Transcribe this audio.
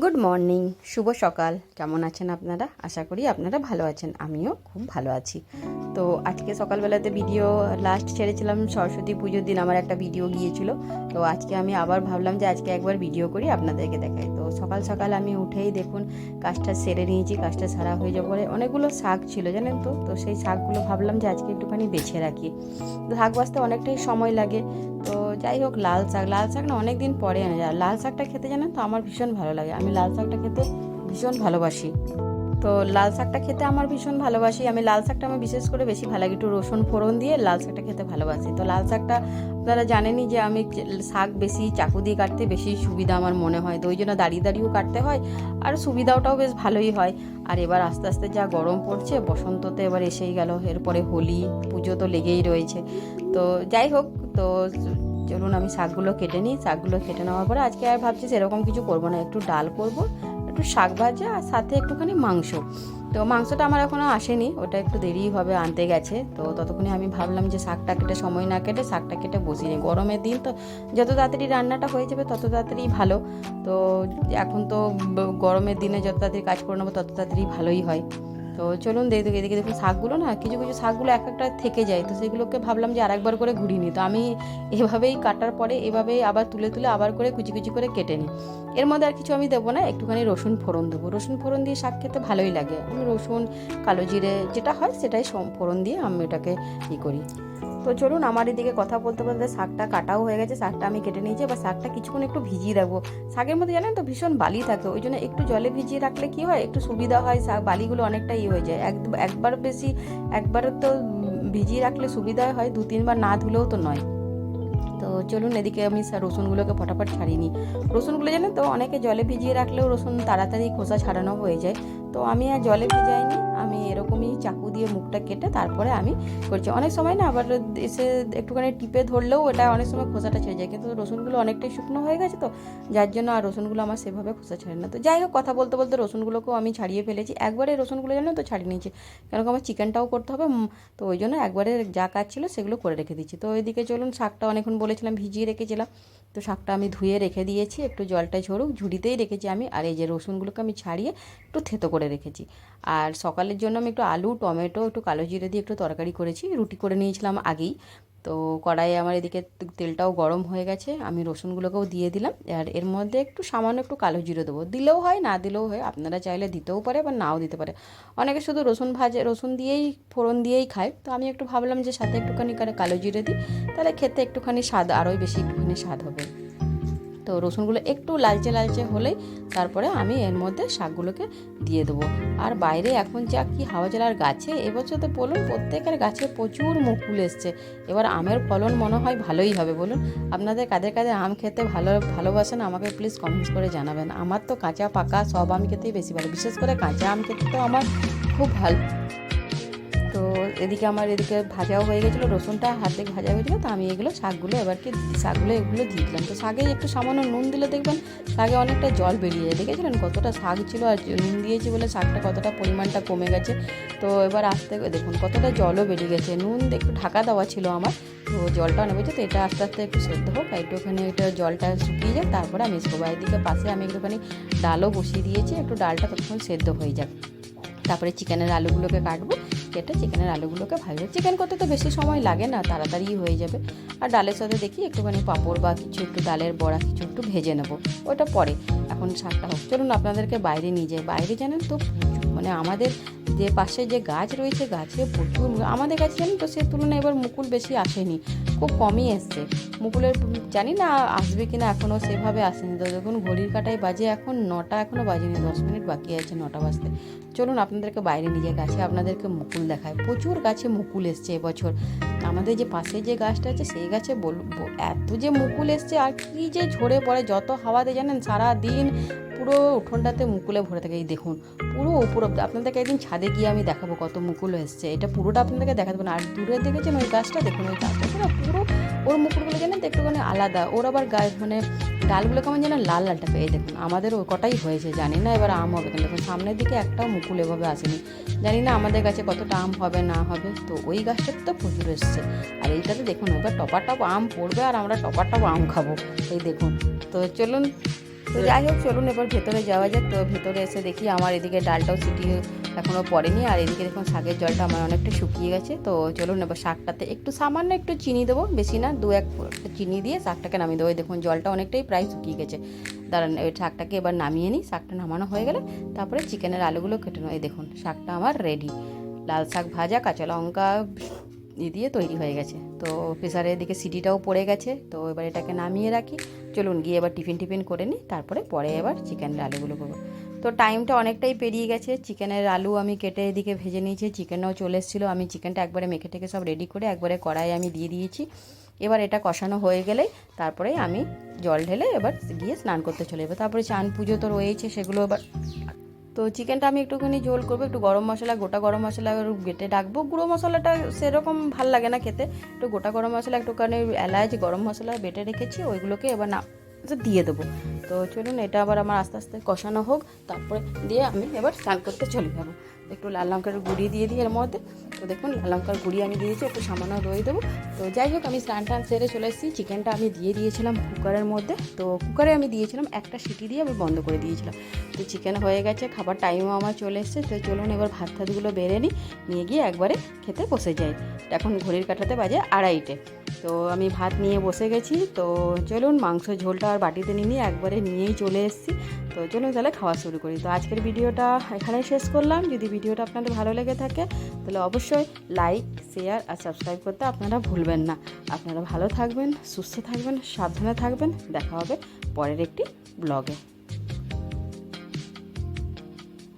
Good morning শুভ সকাল। কেমন আছেন আপনারা? আশা করি আপনারা ভালো আছেন। আমিও খুব ভালো আছি। তো আজকে সকালবেলাতে ভিডিও লাস্ট ছেড়েছিলাম। সরস্বতী পুজোর দিন আমার একটা ভিডিও গিয়েছিল। তো আজকে আমি আবার ভাবলাম যে আজকে একবার ভিডিও করি আপনাদেরকে দেখাই। তো সকাল সকাল আমি উঠেই দেখুন, কাজটা সেরে নিয়েছি, কাজটা সারা হয়ে যাওয়ার পরে অনেকগুলো শাক ছিল, জানেন তো? তো সেই শাকগুলো ভাবলাম যে আজকে একটুখানি বেছে রাখি। তো শাক বাঁচতে অনেকটাই সময় লাগে। তো যাই হোক, লাল শাক লাল শাক না অনেক দিন পরে আনা যায় লাল শাকটা খেতে জানেন তো, আমার ভীষণ ভালো লাগে। আমি লাল শাকটা খেতে ভীষণ ভালোবাসি। তো লাল শাকটা খেতে আমার ভীষণ ভালোবাসি। আমি লাল শাকটা আমার বিশেষ করে বেশি ভালো লাগে। একটু রসুন ফোড়ন দিয়ে লাল শাকটা খেতে ভালোবাসি। তো লাল শাকটা আপনারা জানেনই যে আমি শাক বেশি চাকু দিয়ে কাটতে বেশি সুবিধা আমার মনে হয়। তো ওই জন্য দাঁড়িয়ে দাঁড়িয়েও কাটতে হয়। আর সুবিধাটাও বেশ ভালোই হয়। আর এবার আস্তে আস্তে যা গরম পড়ছে বসন্ত তো এবার এসেই গেল। এরপরে হোলি, পুজো তো লেগেই রয়েছে। তো যাই হোক, তো চলুন আমি শাকগুলো কেটে নিই। শাকগুলো কেটে নেওয়ার পরে আজকে আর ভাবছি সেরকম কিছু করব না, একটু ডাল করব, একটু শাক ভাজা আর সাথে একটুখানি মাংস। তো মাংসটা আমার এখনও আসেনি, ওটা একটু দেরি হবে, আনতে গেছে। তো ততক্ষণে আমি ভাবলাম যে শাকটা কেটে সময় না কেটে শাকটা কেটে বসিয়ে নিই। গরমের দিন তো যত তাড়াতাড়ি রান্নাটা হয়ে যাবে তত তাড়াতাড়ি ভালো। তো এখন তো গরমের দিনে যত তাড়াতাড়ি কাজ করে নেব তত তাড়াতাড়ি ভালোই হয়। তো চলুন দেখি এদিকে দেখুন শাকগুলো না, কিছু কিছু শাকগুলো এক একটা থেকে যায়। তো সেগুলোকে ভাবলাম যে আরেকবার করে ঘুরিয়ে নিই। তো আমি এভাবেই কাটার পরে এভাবেই আবার তুলে তুলে আবার করে কুচি কুচি করে কেটে নিই। এর মধ্যে আর কিছু আমি দেবো না, একটুখানি রসুন ফোড়ন দেবো। রসুন ফোড়ন দিয়ে শাক খেতে ভালোই লাগে। আমি রসুন, কালো জিরে, যেটা হয় সেটাই ফোড়ন দিয়ে আমি ওটাকে ই করি। তো চলুন আমার এদিকে কথা বলতে বলতে শাকটা কাটাও হয়ে গেছে, শাকটা আমি কেটে নিয়েছি, এবার শাকটা কিছুক্ষণ একটু ভিজিয়ে রাখব শাকের মধ্যে জানেন তো ভীষণ বালি থাকে, ওই জন্য একটু জলে ভিজিয়ে রাখলে কি হয়, একটু সুবিধা হয় শাক, বালিগুলো অনেকটা ই হয়ে যায়। এক একবার বেশি, একবার তো ভিজিয়ে রাখলে সুবিধা হয়, দু তিনবার না ধুলেও তো নয়। তো চলুন এদিকে আমি রসুনগুলোকে ফটাফট ছাড়িয়ে নিই। রসুনগুলো জানেন তো, অনেকে জলে ভিজিয়ে রাখলেও রসুন তাড়াতাড়ি খোসা ছাড়ানো হয়ে যায়। তো আমি আর জলে ভিজাইনি, আমি এরকমই চাকু দিয়ে মুখটা কেটে তারপরে আমি করছি। অনেক সময় না আবার এসে একটুখানি টিপে ধরলেও এটা অনেক সময় খোসাটা ছেড়ে যায়, কিন্তু রসুনগুলো অনেকটাই শুকনো হয়ে গেছে তো, যার জন্য আর রসুনগুলো আমার সেভাবে খোসা ছাড়ে না। তো যাই হোক, কথা বলতে বলতে রসুনগুলোকেও আমি ছাড়িয়ে ফেলেছি। একবারে রসুনগুলো জানো তো ছাড়িয়ে নিয়েছি কেন আমার চিকেনটাও করতে হবে তো ওই জন্য একবারে যা কাজ ছিল সেগুলো করে রেখে দিচ্ছি। তো ওইদিকে চলুন, শাকটা অনেকক্ষণ বলেছিলাম, ভিজিয়ে রেখেছিলাম। তো শাকটা আমি ধুয়ে রেখে দিয়েছি, একটু জলটা ঝরুক, ঝুড়িতেই রেখেছি আমি, আর এই যে রসুনগুলোকে আমি ছাড়িয়ে একটু থেতো করে রেখেছি। আর সকালের জন্য আমি একটু আলু, টমেটো, একটু কালো জিরে দিয়ে একটু তরকারি করেছি, রুটি করে নিয়েছিলাম আগেই। তো কড়াইয়ে আমার এদিকে তেলটাও গরম হয়ে গেছে, আমি রসুনগুলোকেও দিয়ে দিলাম। আর এর মধ্যে একটু সামান্য একটু কালো জিরে দেবো। দিলেও হয়, না দিলেও হয়, আপনারা চাইলে দিতেও পারে বা নাও দিতে পারে। অনেকে শুধু রসুন ভাজে, রসুন দিয়েই, ফোড়ন দিয়েই খায়। তো আমি একটু ভাবলাম যে সাথে একটুখানি কালো জিরে দিই, তাহলে খেতে একটুখানি স্বাদ আরও বেশি একটুখানি স্বাদ হবে। তো রসুনগুলো একটু লালচে লালচে হলেই তারপরে আমি এর মধ্যে শাকগুলোকে দিয়ে দেবো। আর বাইরে এখন যা কি হাওয়া চলার গাছে, এবছর তো বলুন প্রত্যেকের গাছে প্রচুর মুকুল এসছে। এবার আমের ফলন মনে হয় ভালোই হবে বলুন। আপনাদের কাদের কাদের আম খেতে ভালো, ভালোবাসেন আমাকে প্লিজ কমেন্টস করে জানাবেন। আমার তো কাঁচা পাকা সব আম খেতেই বেশি ভালো, বিশেষ করে কাঁচা আম খেতে তো আমার খুব ভালো। তো এদিকে আমার এদিকে ভাজাও হয়ে গেছিল, রসুনটা হাতে ভাজা হয়েছিলো তো আমি এগুলো শাকগুলো এবার কি শাকগুলো এগুলো দিয়ে দিলাম। তো শাকে একটু সামান্য নুন দিলে দেখবেন শাকে অনেকটা জল বেরিয়ে যায়। দেখেছিলেন কতটা শাক ছিল আর নুন দিয়েছি বলে শাকটা কতটা পরিমাণটা কমে গেছে। তো এবার আস্তে দেখুন কতটা জলও বেরিয়ে গেছে। নুন একটু ঢাকা দেওয়া ছিল আমার, তো জলটা নেমেছে, তো এটা আস্তে আস্তে একটু সেদ্ধ হোক, আর একটুখানি এটা জলটা শুকিয়ে যাক, তারপরে আমি সবাই দিকে পাশে আমি একটুখানি ডালও বসিয়ে দিয়েছি, একটু ডালটা ততক্ষণ সেদ্ধ হয়ে যাক। তারপরে চিকেনের আলুগুলোকে কাটবো। কেটে চিকেনের আলুগুলোকে ভাজবো। চিকেন করতে তো বেশি সময় লাগে না, তাড়াতাড়ি হয়ে যাবে। আর ডালের সাথে দেখি একটুখানি পাঁপড় বা কিছু একটু ডালের বড়া, কিছু একটু ভেজে নেব। ওটা পরে, এখন শাকটা হোক। চলুন আপনাদেরকে বাইরে নিয়ে যাই। বাইরে জানেন তো মানে আমাদের যে পাশে যে গাছ রয়েছে, গাছে প্রচুর আমাদের গাছে জানেন তো সে তুলনায় এবার মুকুল বেশি আসেনি। খুব কমই এসছে। মুকুলের জানি না আসবে কিনা এখনও সেভাবে আসেনি। তো দেখুন ঘড়ির কাটায় বাজে, এখন নটা এখনও বাজেনি, দশ মিনিট বাকি আছে নটা বাজতে। চলুন আপনাদেরকে বাইরে নিয়ে যাই গাছে আপনাদেরকে মুকুল দেখায় প্রচুর গাছে মুকুল এসছে এবছর। আমাদের যে পাশে যে গাছটা আছে, সেই গাছে বল এত যে মুকুল এসছে, আর কি যে ঝরে পড়ে, যত হাওয়াতে জানেন সারা দিন পুরো উঠোনটাতে মুকুলে ভরে থাকে। এই দেখুন, পুরো উপর অব্দি আপনাদেরকে একদিন ছাদে গিয়ে আমি দেখাবো কত মুকুল এসছে। এটা পুরোটা আপনাদেরকে দেখাতে পারেন আর দূরে দেখেছেন ওই গাছটা? দেখুন ওই গাছটা পুরো পুরো ওর মুকুলগুলো জানেন তো একটুখানি আলাদা। ওর আবার গাছ মানে ডালগুলো কেমন যেন লাল লালটা পেয়ে দেখুন। আমাদের ওই কটাই হয়েছে, জানি না, এবার আম হবে কিন্তু সামনের দিকে একটাও মুকুল এভাবে আসেনি। জানি না আমাদের গাছে কতটা আম হবে, না হবে। তো ওই গাছটার তো প্রচুর এসছে। আর এইটাতে দেখুন এবার টপার টপ আম পড়বে আর আমরা টপার টপ আম খাব। এই দেখুন। তো চলুন, তো যাই হোক, চলুন এবার ভেতরে যাওয়া যাক। তো ভেতরে এসে দেখি আমার এদিকে ডালটাও সিটি এখনও পড়েনি। আর এদিকে দেখুন শাকের জলটা আমার অনেকটা শুকিয়ে গেছে। তো চলুন এবার শাকটাতে একটু সামান্য একটু চিনি দেবো। বেশি না, দু এক চিনি দিয়ে শাকটাকে নামিয়ে দেবো। দেখুন জলটা অনেকটাই প্রায় শুকিয়ে গেছে। দাঁড়ান ওই শাকটাকে এবার নামিয়ে নিই। শাকটা নামানো হয়ে গেলে তারপরে চিকেনের আলুগুলো কেটে নেব। এই দেখুন, শাকটা আমার রেডি লাল শাক ভাজা, কাঁচা লঙ্কা দিয়ে তৈরি হয়ে গেছে। তো প্রেসারের দিকে সিটিটাও পড়ে গেছে। তো এবার এটাকে নামিয়ে রাখি। চলুন গিয়ে এবার টিফিন টিফিন করে নিই। তারপরে পরে এবার চিকেনের আলুগুলো করব। তো টাইমটা অনেকটাই পেরিয়ে গেছে। চিকেনের আলু আমি কেটে এদিকে ভেজে নিয়েছি, চিকেনও চলে এসেছিল। আমি চিকেনটা একবারে মেখে টেকে সব রেডি করে একবারে কড়াই আমি দিয়ে দিয়েছি। এবার এটা কষানো হয়ে গেলেই তারপরে আমি জল ঢেলে এবার গিয়ে স্নান করতে চলে যাব। তারপরে চান পুজো তো রয়েছে সেগুলো এবার তো চিকেনটা আমি একটুখানি ঝোল করব, একটু গরম মশলা, গোটা গরম মশলা বেটে ডাকবো গুঁড়ো মশলাটা সেরকম ভালো লাগে না খেতে। একটু গোটা গরম মশলা একটুখানি এলাচ, গরম মশলা বেটে রেখেছি, ওইগুলোকে এবার না দিয়ে দেবো। তো চলুন, এটা আবার আমার আস্তে আস্তে কষানো হোক, তারপরে দিয়ে আমি এবার স্নান করতে চলে যাব। একটু লাল লঙ্কার গুঁড়ি দিয়ে দিই এর মধ্যে। তো দেখুন, লাল লঙ্কার গুঁড়ি আমি দিয়েছি, একটু সামান্য রয়ে দেবো। তো যাই হোক, আমি স্নান টান সেরে চলে এসেছি। চিকেনটা আমি দিয়ে দিয়েছিলাম কুকারের মধ্যে। তো কুকারে আমি দিয়েছিলাম একটা সিটি দিয়ে আমি বন্ধ করে দিয়েছিলাম। তো চিকেন হয়ে গেছে, খাবার টাইমও আমার চলে এসছে। তো চলুন, এবার ভাত ভাতগুলো বেড়ে নিই। নিয়ে গিয়ে একবারে খেতে বসে যাই। এখন ঘড়ির কাটাতে বাজে আড়াইটে। তো আমি ভাত নিয়ে বসে গেছি। তো চলুন মাংস ঝোলটা আর বাটিতে নিয়ে একবারে নিয়েই চলে এসেছি। তো চলুন তাহলে খাওয়া শুরু করি। তো আজকের ভিডিওটা এখানেই শেষ করলাম। যদি ভিডিওটা আপনাদের ভালো লেগে থাকে, তাহলে অবশ্যই লাইক, শেয়ার আর সাবস্ক্রাইব করতে আপনারা ভুলবেন না। আপনারা ভালো থাকবেন, সুস্থ থাকবেন, সাবধানে থাকবেন। দেখা হবে পরের একটি ব্লগে।